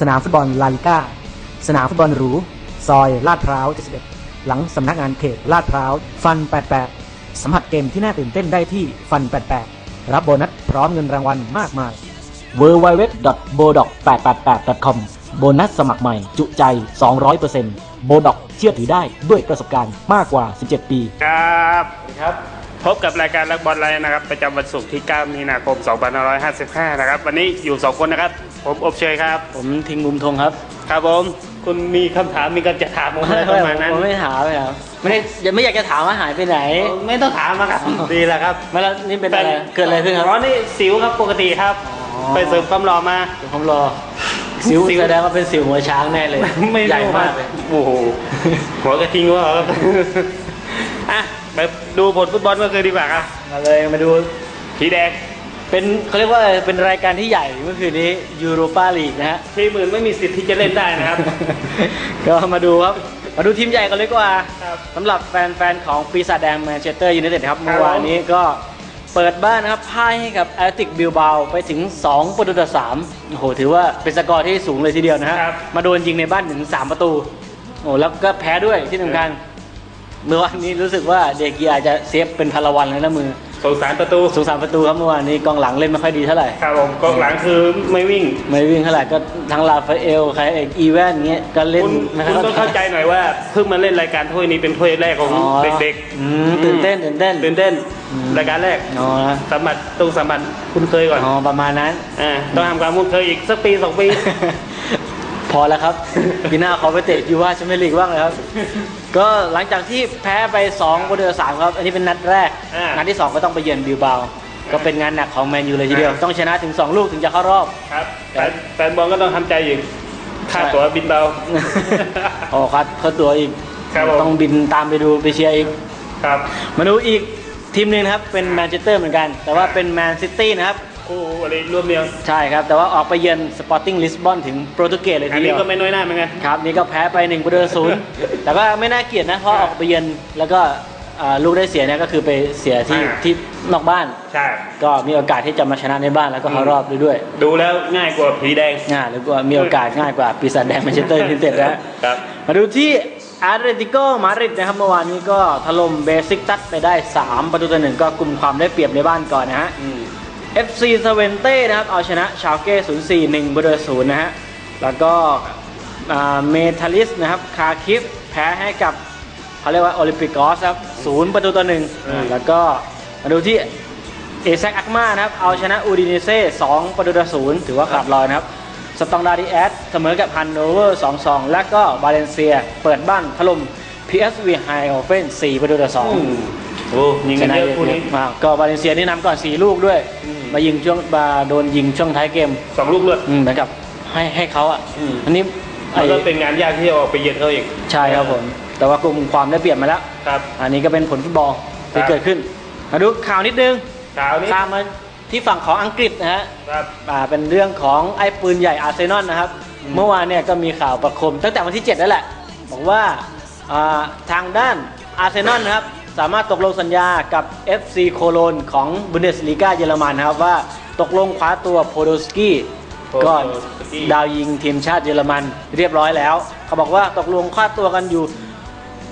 สนามฟุตบอลลาลิก้า สนามฟุตบอลหรู ซอยลาดพร้าว 71 หลังสำนักงานเขตลาดพร้าว ฟัน 88 สัมผัสเกมที่น่าตื่นเต้นได้ที่ฟัน 88 รับโบนัสพร้อมเงินรางวัลมากมาย w w w b o d o k 8 8 8 com โบนัสสมัครใหม่ จุใจ 200%โบดอกเชื่อถือได้ด้วยประสบการณ์มากกว่า 17 ปี ครับครับ พบกับรายการรักบอลไลน์นะครับ ประจำวันศุกร์ที่ 9 มีนาคม 2555 นะครับ วันนี้อยู่ 2 คนนะครับ ผมอบเชยครับ ผมทิ้งมุมธงครับ ครับผม คุณมีคำถามมีการจะถามผมอะไรประมาณนั้น ผมไม่ถามเลยครับไม่ได้ยังไม่อยากจะถามว่าหายไปไหน ไม่ต้องถามมาครับ ดีแล้วครับไม่แล้วนี่เป็นอะไร เกิดอะไรขึ้นครับอ๋อนี่สิวครับปกติครับอ๋อไปเสริมความหล่อมาเดี๋ยวผมรอสิวสิวแสดงว่าเป็นสิวหัวช้างแน่เลยไม่ใหญ่รู้มากเลย โอ้โห หัวกระทิงว่าครับอะ ไปดูผลฟุตบอลก็คือดีกว่าครับมาเลยมาดูผีแดงเป็นเขาเรียกว่าเป็นรายการที่ใหญ่เมื่อคืนนี้ยูโรปาลีกนะฮะทีมอื่นไม่มีสิทธิ์ที่จะเล่นได้นะครับ ก็มาดูครับ มาดูทีมใหญ่กันเลยดีกว่าครับสำหรับแฟนๆของปีศาจแดงแมนเชสเตอร์ยูไนเต็ดครับครับเมื่อวานนี้ก็เปิดบ้านนะครับพ่ายให้กับแอตติกบิลบาไปถึง 2 ประตูต่อ3โอ้โหถือว่าเป็นสกอร์ที่สูงเลยทีเดียวนะฮะครับมาโดนยิงในบ้านถึง 3 ประตูโอ้แล้วก็แพ้ด้วยที่สำคัญ เมื่อวานนี้รู้สึกว่าเดกีอาจจะเซฟเป็นพลวันเลยนะมือสงสารประตูสงสารประตูครับเมื่อวานนี้กองหลังเล่นไม่ค่อยดีเท่าไหร่ครับผมกองหลังคือไม่วิ่ง ไม่วิ่งเท่าไหร่ก็ทั้งลาฟาเอลใครเอกอีแวนเงี้ยก็เล่นคุณไม่คุณค่อยต้องเข้าใจหน่อยว่าเพิ่งมาเล่นรายการถ้วยนี้เป็นถ้วยแรกของอ๋อเด็กอืมตื่นเต้นตื่นเต้นตื่นเต้นอืมรายการแรกอ๋อนะสัมผัสต้องสัมผัสคุณเคยก่อนอ๋อประมาณนั้นอ่าต้องทำความคุ้นเคยอีกสักปีสองปีพอแล้วครับปีหน้าขอไปเตะยูว่าแชมเปี้ยนลีกบ้างเลยครับ ก็หลังจากที่แพ้ไป2ประตูต่อสามครับ อันนี้เป็นนัดแรก อ่านันัดที่ 2 ก็ต้องไปเยือนบิลบา ก็เป็นงานหนักของแมนยูเลยทีเดียว อ่า ต้องชนะถึง 2 ลูกถึงจะเข้ารอบ ครับแฟนแฟนบอลก็ต้องทำใจอยู่ค่าตั๋วบินเบา โอ้ครับเข้าตัวอีก ครับผม ต้องบินตามไปดูไปเชียร์อีก ครับ มาดูอีกทีมหนึ่งนะครับ เป็นแมนเชสเตอร์เหมือนกัน แต่ว่าเป็นแมนซิตี้นะครับ คู่อะไรรวมเดียว ใช่ครับ แต่ว่าออกไปเยือนสปอร์ติ้งลิสบอนถึงโปรตุเกสเลยอัทีนเดีนี้ยวก็ไม่น้อยหน้าเหมือนกัน ครับนี่ก็แพ้ไป1ประตูศูนย์แต่ก็ไม่น่าเกลียดนะเพราะออกไปเยือนแล้วก็อ่าลูกได้เสียเนี่ยก็คือไปเสียที่อ่า ที่นอกบ้าน ใช่ ก็มีโอกาสที่จะมาชนะในบ้านแล้วก็เข้ารอบด้วยด้วยดูแล้วง่ายกว่าผีแดงง่ายหรือว่ามีโอกาสง่ายกว่าปีศาจแดงแมนเชสเตอร์ยูไนเต็ดนะฮะครับ มาดูที่อาร์เรติโกมาดริดนะครับเมื่อวานนี้ก็ถล่มเบซิกตัสไปได้ 3 ประตูต่อหนึ่งก็กลุ่มความได้เปรียบในบ้านก่อนนะฮะ อืม FC เซเวนเต้นะครับ เอาชนะชาวเก้0 4 1ประตูศูนย์นะฮะ แล้วก็เมทัลิสนะครับ คาคิฟ แพ้ให้กับเขาเรียกว่าโอลิมปิกอสครับศูนย์ประตูต่อหนึ่งอืมแล้วก็มาดูที่เอแซกอักมานะครับ เอาชนะอูดิเนเซ่2ประตูต่อศูนย์ถือว่าขาดลอยนะครับ สตองดาร์ดิแอสเสมอกับฮันโนเวอร์2-2และก็บาเลนเซีย เปิดบ้านถล่ม PSV h e i n h o f e n 4ประตูต่ออืม2โอ้ยิงชกันนะเยเยอะคู่อะนี้มากก็บาเลนเซียนี่นำก่อน4ลูกด้วยอื มมายิงช่วงมาโดนยิงช่วงท้ายเกมสองลูกเลือดอืมเหมือนกับให้ให้เขาอะอืม อันนี้ไอ้มันก็เป็นงานยากที่จะออกไปเยือนเขาอีกใช่ครับผม แต่ว่ากลุ่มความได้เปรียบมาแล้ว ครับ อันนี้ก็เป็นผลฟุตบอลครัที่บเกิดขึ้นมาดูข่าวนิดนึงข่าวนี้ข้ามมาที่ฝั่งของอังกฤษนะฮะครับ อ่าเป็นเรื่องของไอ้ปืนใหญ่อาร์เซนอลนะครับเมื่อวานเนี่ยก็มีข่าวประคมตั้งแต่วันที่ 7 แล้วแหละ บอกว่าอ่าทางด้านอาร์เซนอลนะครับ สามารถตกลงสัญญากับ FC โคโลนของบุนเดสลีกาเยอรมันนะครับว่าตกลงคว้าตัวโพโดสกี้ก็ Podolski ดาวยิงทีมชาติเยอรมันเรียบร้อยแล้ว เขาบอกว่าตกลงคว้าตัวกันอยู่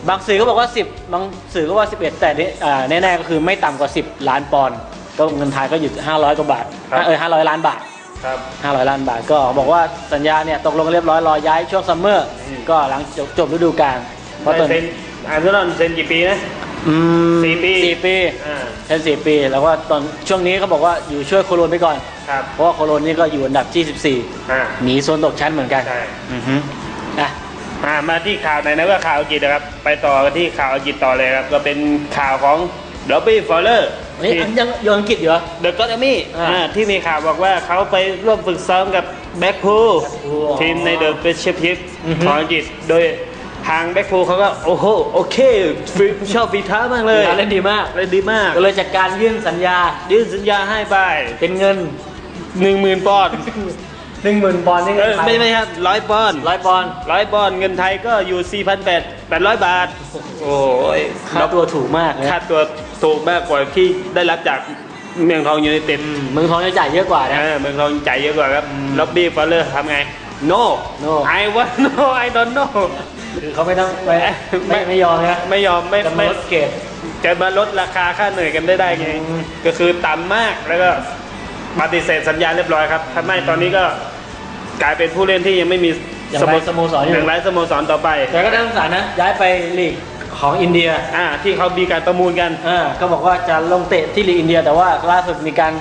บางสื่อก็บอกว่า 10 บางสื่อก็ว่า 11 แต่นี่อ่าแน่ๆก็คือไม่ต่ำกว่า 10 ล้านปอนด์ก็เงินไทยก็อยู่ 500กว่าบาทครับเออ500 ล้านบาทครับ500 ล้านบาทก็บอกว่าสัญญาเนี่ยตกลงกันเรียบร้อยรอย้ายช่วงซัมเมอร์อืมก็หลังจบจบฤดูกาลเพราะตอนเซ็นอาร์เซนอลเซ็นกี่ปีนะ อืมสี่ปี สี่ปีอ่าเซ็นสี่ปี แล้วก็ตอนช่วงนี้เขาบอกว่าอยู่ช่วยโคโลนไปก่อน ครับเพราะว่าโคโลนนี่ก็อยู่อันดับที่อ่า14หนีโซนตกชั้นเหมือนกันใช่อือฮึอะ อ่ามาที่ข่าวไหนนะว่าข่าวอังกฤษนะครับ ไปต่อกันที่ข่าวอังกฤษต่อเลยครับ ก็เป็นข่าวของดอบบี้ฟอลเลอร์ นี่อันยังโยนอังกฤษอยู่เหรอ เดอะก็อตมี่อ่าที่มีข่าวบอกว่าเขาไปร่วมฝึกซ้อมกับแบ็คพูล Blackpool ทีมในเดอะเ e ชพิพอือฮึ ของอังกฤษโดย ทางแบ็คพูลเขาก็โอ้โหโอเคฝีชอบฝีเท้ามากเลยเล่นดีมากเล่นดีมาก ก็เลยจัดการยื่นสัญญา ยื่นสัญญาให้ไปเป็นเงินหนึ่งหมื่นปอนด์หนึ่งหมื่นปอนด์นี่เอเงินอไทยไม่ไม่ครับร้อยปอนด์ร้อยปอนด์ร้อยปอนด์เงินไทยก็อยู่4 8 8 0 0บาท โอ้ยค่าตัวถูกมากนะค่าตัวถูกมากกว่าที่ได้รับจากเมืองทองยูไนเต็ดเมืองทองจะจ่ายเยอะกว่านะเออเมืองทองจ่ายเยอะกว่าครับล็อบบี้ฟอลเลอร์ทำไง no No I want no I don't know คือเขาไม่ต้องไม่ไม่ไม่ยอมนะไม่ยอมไม่จะมาไม่ลดเกรดจะมาลดราคาค่าเหนื่อยกันได้ได้ไงอืมก็คือต่ำมากแล้วก็ปฏิเสธสัญญาเรียบร้อยครับทำให้ตอนนี้ก็กลายเป็นผู้เล่นที่ยังไม่มีอย่างไรสโมสรอยู่อย่างไรสโมสรต่อไป แต่ก็น่าสงสารนะ ย้ายไปลีกของอินเดียอ่าที่เขามีการประมูลกันอ่าก็บอกว่าจะลงเตะที่ลีกอินเดีย แต่ว่าล่าสุดมีการ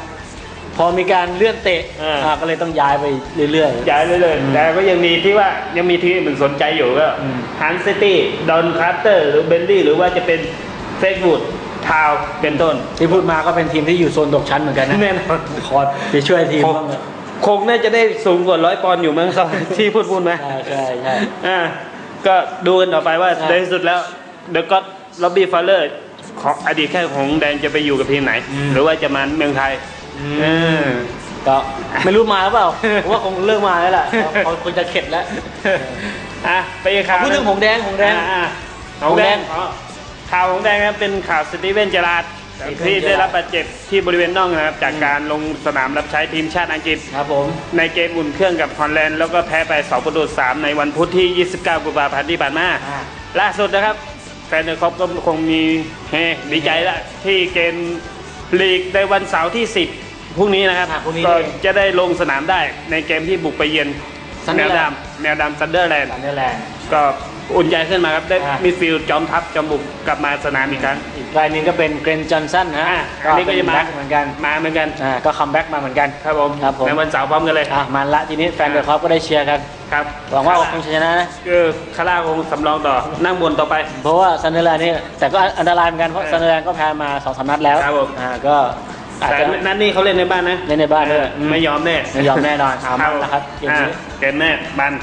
พอมีการเลื่อนเตะอ่าอ่า ก็เลยต้องย้ายไปเรื่อย ย้ายเลยเลย อืมแต่ก็ยังมีที่ว่ายังมีทีมอื่นสนใจอยู่ก็อืม ฮันซิตี้ดอนคาร์เตอร์หรือเบนลี่หรือว่าจะเป็นเฟกบูดทาวเป็นต้น ๆ ที่พูดมาก็เป็นทีมที่อยู่โซนตกชั้นเหมือนกันนะแน่นอน คอร์ไปช่วยทีมคงบ้างเถอะคงน่าจะได้สูงกว่าร้อยปอนด์อยู่มั้งครับ ที่พูดพูดไหมใช่ใช่ใช่ อ่าก็ดูกันต่อไปว่าอ่าในที่สุดแล้วเดอะก็ล็อบบี้ฟาเลอร์ของอดีตแค่ของแดนจะไปอยู่กับทีมไหน หรือว่าจะมาเมืองไทย เออก็ไม่รู้มาหรือเปล่าผมว่าคงเลิกมาแล้วล่ะเขาคงจะเข็ดแล้วอะไปอีกข่าวพูดถึงหงแดงหงแดงอ่าอ่าหงแดงอ๋อข่าวหงแดงนะครับเป็นข่าวสตีเวนเจอราร์ดสตีเวนที่เจอราร์ดได้รับบาดเจ็บที่บริเวณน่องนะครับ จากการลงสนามรับใช้ทีมชาติอังกฤษครับผมในเกมอุ่นเครื่องกับฮอลแลนด์แล้วก็แพ้ไป2ประตู3ในวันพุธที่ 29 กุมภาพันธ์ที่ผ่านมาอ่าล่าสุดนะครับ แฟนเดอร์คอปก็คงมีเฮดีใจละที่เกมลีกในวันเสาร์ที่ 10 พรุ่งนี้นะครับอะพรุ่งนี้ก็นี่จะได้ลงสนามได้ในเกมที่บุกไปเยือน แนว Sunderland ดำแนวดำซันเดอร์แลนด์สันเดอร์แลนด์ ก็อุ่นใจขึ้นมาครับ ได้อะ มีฟิลจอมทัพจอมบุกกลับมาสนามอีกครั้ง อีกรายหนึงก็เป็นเกรนจอห์นสันนะอะอันนี้ก็จะมา เป็นแบ็คเหมือนกันมาเหมือนกัน อ่าก็คัมแบ็กมาเหมือนกัน ครับผม ครับผม ในวันเสาร์พร้อมกันเลย อะมันละทีนี้แฟนเดอร์คอปก็ได้เชียร์กันครับหวังว่าคงจะชนะนะ คือคาร่าคงสำรองต่อ นั่งบนต่อไป เพราะว่าซันเดอร์แลนด์นี่แต่ก็อันตรายเหมือนกันเพราะเออซันเดอร์แลนด์ก็แพ้มาสองสามนัดแล้วครับผม อ่าก็ อาจแต่จะนัดนี้เขาเล่นในบ้านนะเล่นในบ้านด้วยเออไม่ยอมแน่ไม่ยอมแน่นอนเอามันนะครับเกมอ่านี้เกมแน่บัน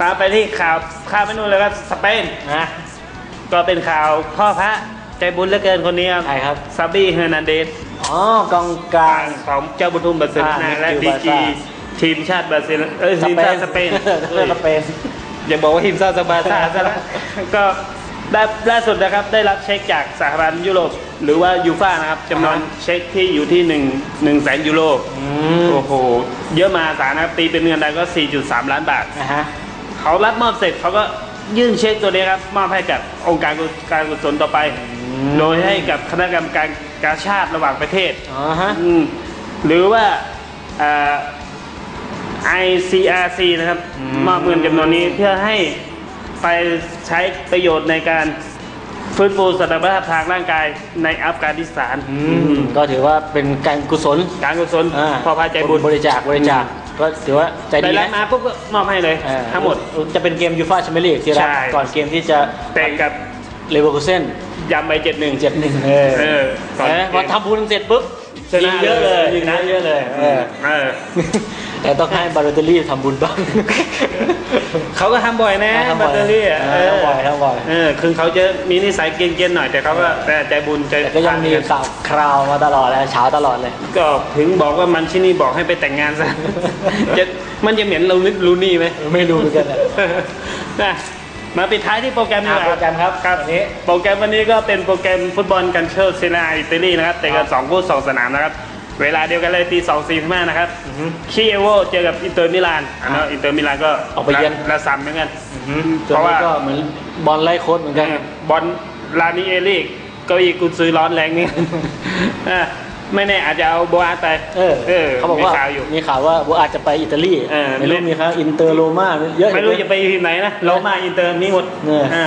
ตามไปที่ข่าวข้ามไปนู่นเลยครับสเปน นะ ก็เป็นข่าวพ่อพระใจบุญเหลือเกินคนนี้ครับใครครับ ซาบี้เฮอร์นันเดสอ๋อกองกลาง ของเจ้าบุญทุ่มบาร์เซโลนาอ่าและนี่ดีคือจีบาร์ซ่าทีมชาติบราซิลเอ้ยทีมชาติสเปนเล่นสเปน อย่าบอกว่าทีมชาติบาร์ซ่าซะแล้วก็ ได้ล่าสุดนะครับได้รับเช็คจากสหพันธ์ยุโรปหรือว่ายูฟ่านะครับจำนวนอ่าเช็คที่อยู่ที่1 1แสนยูโรอืมโอ้โหเยอะมหาศาลนะครับตีเป็นเงินไทยก็ 4.3 ล้านบาทนะฮะเขารับมอบเสร็จเขาก็ยื่นเช็คตัวนี้ครับมอบให้กับองค์การกุการกุศลต่อไปมโดยให้กับคณะกรรมการกาชาติระหว่างประเทศอ๋อฮะอืมหรือว่าเอ่อ ICRC นะครับอืมมอบเงินจำนวนนี้เพื่อให้ ไปใช้ประโยชน์ในการฟื้นฟูสถานะทางร่างกายในอัฟกานิสถานอืมก็ถือว่าเป็นการกุศลการกุศลอ่าพอพาใจบุญบริจาคบริจาคก็ถือว่าใจได้ดีรับนะมาปุ๊บก็มอบให้เลยเออทั้งหมดจะเป็นเกมยูฟ่าแชมเปี้ยนลีกที่รับใช่ก่อนเกมที่จะเตะกับเลเวอร์คูเซ่นยำไปเจ็ดหนึ่งเจ็ดหนึ่งเออเออก่อนเออพอทำบุญเสร็จปุ๊บ ชนะยิงเยอะเลยเลยยิงเยอะเลยเออเออแต่ต้องให้บาโลเตอรี่ทำบุญบ้างเขาก็ทำบ่อยนะทำบ่บัอยตเตอรี่อะเออทำบ่อยทำบ่อยเออคือเขาจะมีนิสัยเกรียนๆหน่อยแต่เขาก็แต่ใจบุญใจแต่ก็ยังมีข่าวคราวมาตลอดเลยเช้าตลอดเลย ก็ถึงบอกว่ามันชินี่บอกให้ไปแต่งงานซะจะมันจะเหมือนเรานึกลูนี่ไหมไม่รู้เหมือนกันอะนะ มาปิดท้ายที่โปรแกรมดีกว่าอะโปรแกรมครับครับวันนี้ โปรแกรมวันนี้ก็เป็นโปรแกรมฟุตบอลกันเชลซีนาอิตาลีนะครับแต่ครักับนสองคู่สองสนามนะครับ เวลาเดียวกันเลยตีสองสี่ห้านะครับอือฮึคีเอโวเจอกับอินเตอร์มิลานอะเนอะอินเตอร์มิลานก็ออกไปเยือนละสามเหมือนกันส่วนเพราะว่านี้ก็เหมือนบอลไล่โค้ดเหมือนกันบอลลานิเอลิกเก้าอี้กุญซื้อร้อนแรงนี่อะ ไม่แน่อาจจะเอาโบอาร์ตไปเออเออเขาบอกว่ามีข่าวอยู่มีข่าวว่าบัวอาจจะไปอิตาลีเออไม่รู้มีครับอินเตอร์โรม่าเยอะไม่รู้จะไปทีมไหนนะโรม่าอินเตอร์มีหมดเอออ่า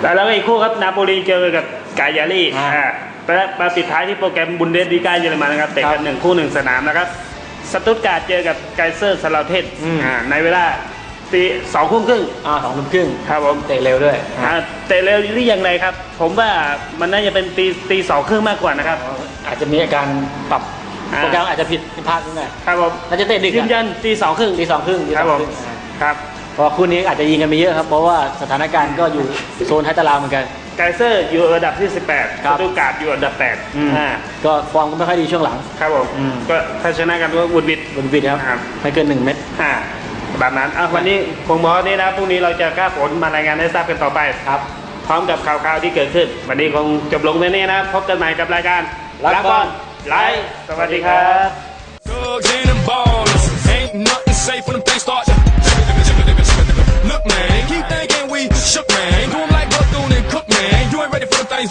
แต่แล้วก็อีกคู่ครับนาโปลีเจอกับกายาลีอ่าอ่าและมาปิดท้ายที่โปรแกรมบุนเดสลีกาเยอรมันนะครับเตะครักับนหนึ่งคู่หนึ่งสนามนะครับสตุตการ์ดเจอกับไกเซอร์สลาเทนอืมอ่าในเวลา ตีสองทุ่มครึ่งอ่าสองทุ่มครึ่งครับผมเตะเร็วด้วยอ่าเตะเร็วหรือยังไงครับ ผมว่ามันน่าจะเป็นตีตีสองครึ่งมากกว่านะครับ อาจจะมีอาการปรับอ่าโปรแกรมอาจจะผิดพลาดนิดหน่อยครับผมน่าจะเตะดึกยืนอะยันตีสองครึ่งตีสองครึ่งตีคสรัอบงผคมรึ่งอ่าครับเพราะว่าคู่นี้อาจจะยิงกันไปเยอะครับ เพราะว่าสถานการณ์ก็อยู่โซนท้ายตารางเหมือนกันไกเซอร์อยู่อันดับที่ 18ครัสบตุตการ์ดอยู่อันดับ8อ่าก็ฟอร์มก็ไม่ค่อยดีช่วงหลัง ครับผมอืมก็ถ้าชนะกันก็วุดวิดบนวิดครับครับ ไม่เกินหนึ่งเม็ดอ่า แบบนั้นอะวันนี้คงหมอนี่นะพรุ่งนี้เราจะกล้าฝนมารายงานให้ทราบกันต่อไปครับ พร้อมกับข่าวข่าวที่เกิดขึ้น วันนี้คงจบลงแค่นี้นะ พบกันใหม่กับรายการรักบอลไลฟ์สวัสดีครับ Look man, keep thinking we shook man. Do 'em like Bethune and Cook man. You ain't ready for the things.